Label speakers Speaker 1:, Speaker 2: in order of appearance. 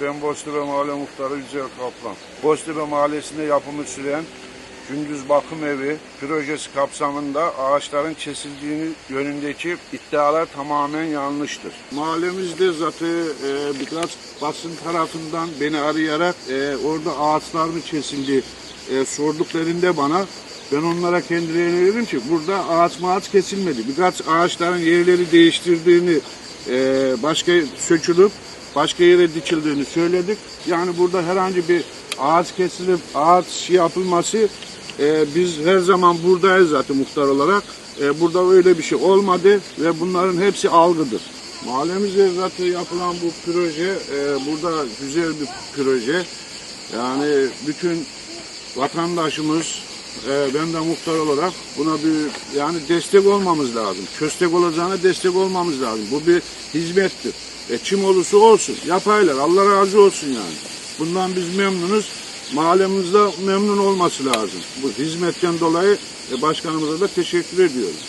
Speaker 1: Ben Boztepe Mahalle Muhtarı Yücel Kaplan. Boztepe Mahallesi'nde yapımı süren Gündüz Bakım Evi projesi kapsamında ağaçların kesildiğini yönündeki iddialar tamamen yanlıştır. Mahallemizde zaten e, birkaç basın tarafından beni arayarak e, orada ağaçlar mı kesildi e, sorduklarında bana ben onlara kendilerine dedim ki burada ağaç ağaç kesilmedi. Birkaç ağaçların yerleri değiştirdiğini e, başka sökülüp başka yere dikildiğini söyledik. Yani burada herhangi bir ağaç kesilip ağaç şey yapılması e, biz her zaman buradayız zaten muhtar olarak. E, burada öyle bir şey olmadı ve bunların hepsi algıdır. Mahallemizde zaten yapılan bu proje e, burada güzel bir proje. Yani bütün vatandaşımız e, ben de muhtar olarak buna bir yani destek olmamız lazım. Köstek olacağına destek olmamız lazım. Bu bir hizmettir. E, kim olursa olsun yapaylar. Allah razı olsun yani. Bundan biz memnunuz. Mahallemizde memnun olması lazım. Bu hizmetten dolayı e, başkanımıza da teşekkür ediyoruz.